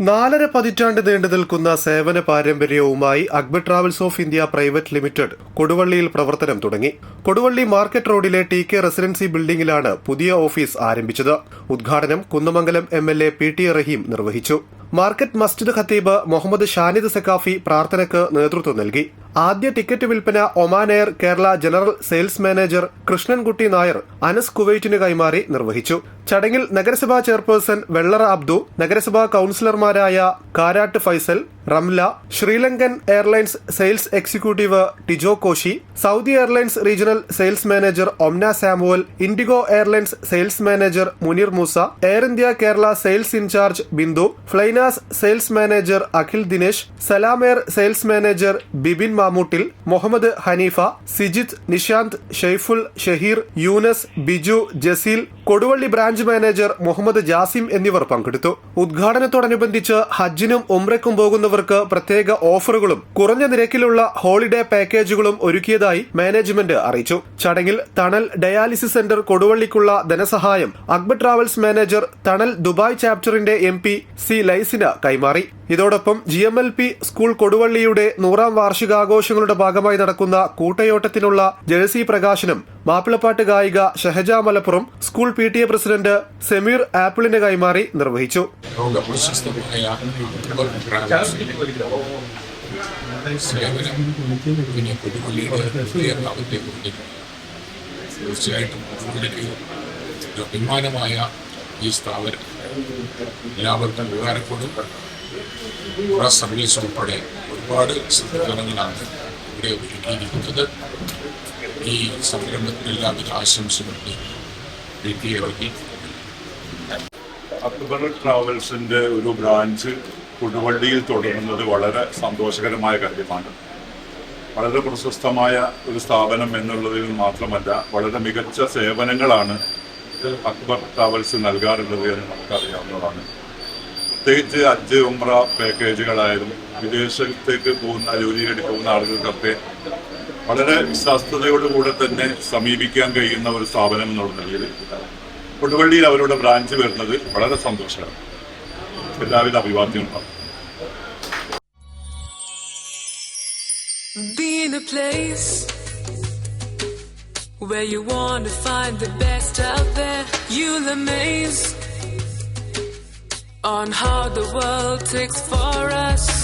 നാലര പതിറ്റാണ്ട് നീണ്ടു നിൽക്കുന്ന സേവന പാരമ്പര്യവുമായി Akbar travels of India private limited കൊടുവള്ളിയിൽ പ്രവർത്തനം തുടങ്ങി. കൊടുവള്ളി മാർക്കറ്റ് റോഡിലെ ടി കെ റെസിഡൻസി ബിൽഡിംഗിലാണ് പുതിയ ഓഫീസ് ആരംഭിച്ചത്. ഉദ്ഘാടനം Kunnamangalam M L A P T Raheem നിർവഹിച്ചു. മാർക്കറ്റ് മസ്ജിദ് ഖത്തീബ് മുഹമ്മദ് ഷാനിദ് സക്കാഫി പ്രാർത്ഥനയ്ക്ക് നേതൃത്വം നൽകി. ആദ്യ ടിക്കറ്റ് വിൽപ്പന Oman Air Kerala general sales manager Krishnankutty Nair Anas കുവൈറ്റിന് കൈമാറി നിർവഹിച്ചു. ചടങ്ങിൽ നഗരസഭാ ചെയർപേഴ്സൺ വെള്ളറ അബ്ദു നഗരസഭാ കൌൺസിലർമാരായ Karat Faisal Ramla SriLankan airlines sales executive Tijo Koshy Saudi airlines regional sales manager Omna Samuel IndiGo airlines sales manager Muneer Moosa Air India Kerala sales in charge Bindu flynas sales manager Akhil Dinesh Salam Air sales manager Bibin Mamoottil Muhammad Haneefa Sijith Nishanth Shaiful Shaheer Younus Biju Jaseel Koduvally branch manager Muhammad Jasim എന്നിവർ പങ്കെടുത്തു. ഉദ്ഘാടനത്തോടനുബന്ധിച്ച് ഹജ്ജിനും ഉംറയ്ക്കും പോകുന്നവർക്ക് പ്രത്യേക ഓഫറുകളും കുറഞ്ഞ നിരക്കിലുള്ള holiday പാക്കേജുകളും ഒരുക്കിയതായി management അറിയിച്ചു. ചടങ്ങിൽ തണൽ ഡയാലിസിസ് സെന്റർ കൊടുവള്ളിക്കുള്ള ധനസഹായം Akbar travels manager Thanal Dubai ചാപ്റ്ററിന്റെ M P C ലൈസിന് കൈമാറി. ഇതോടൊപ്പം G M L P school കൊടുവള്ളിയുടെ നൂറാം വാർഷികാഘോഷങ്ങളുടെ ഭാഗമായി നടക്കുന്ന കൂട്ടയോട്ടത്തിനുള്ള ജേഴ്സി പ്രകാശനം മാപ്പിളപ്പാട്ട് ഗായിക Shahaja Malappuram school P T A president Sameer ആപ്പിളിന്റെ കൈമാറി നിർവഹിച്ചു. ഈ സ്ഥാപനം എല്ലാവർക്കും ഉപകാരപ്പെടും. സർവീസ് ഉൾപ്പെടെ ഒരുപാട് സംവിധാനങ്ങളാണ് ഇവിടെ ഒരുക്കിയിരിക്കുന്നത്. ഈ സംരംഭത്തിന് എല്ലാവിധ ആശംസകളുണ്ട് വീട്ടിലിറക്കി അക്ബർ ട്രാവൽസിന്റെ ഒരു ബ്രാഞ്ച് കൊടുവള്ളിയിൽ തുടങ്ങുന്നത് വളരെ സന്തോഷകരമായ കാര്യമാണ്. വളരെ പ്രശസ്തമായ ഒരു സ്ഥാപനം എന്നുള്ളതിൽ മാത്രമല്ല വളരെ മികച്ച സേവനങ്ങളാണ് അക്ബർ ട്രാവൽസ് നൽകാറുള്ളത് എന്ന് നമുക്കറിയാവുന്നതാണ്. പ്രത്യേകിച്ച് അഞ്ച് ഉംറ പാക്കേജുകളായാലും വിദേശത്തേക്ക് പോകുന്ന ജോലിയിലേക്ക് പോകുന്ന ആളുകൾക്കൊക്കെ വളരെ ശാസ്ത്രതയോടുകൂടെ തന്നെ സമീപിക്കാൻ കഴിയുന്ന ഒരു സ്ഥാപനം എന്നുള്ള നിലയിൽ കൊടുവള്ളിയിൽ അവരുടെ ബ്രാഞ്ച് വരുന്നത് വളരെ സന്തോഷമാണ് എല്ലാവിധ place where you want to find the best out there. You'll amaze on how the world takes for us.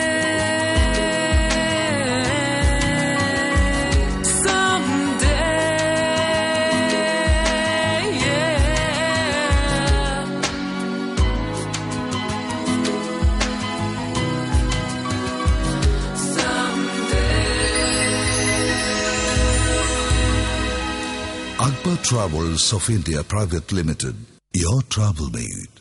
Akbar Travels of India Private Limited. Your travel mate.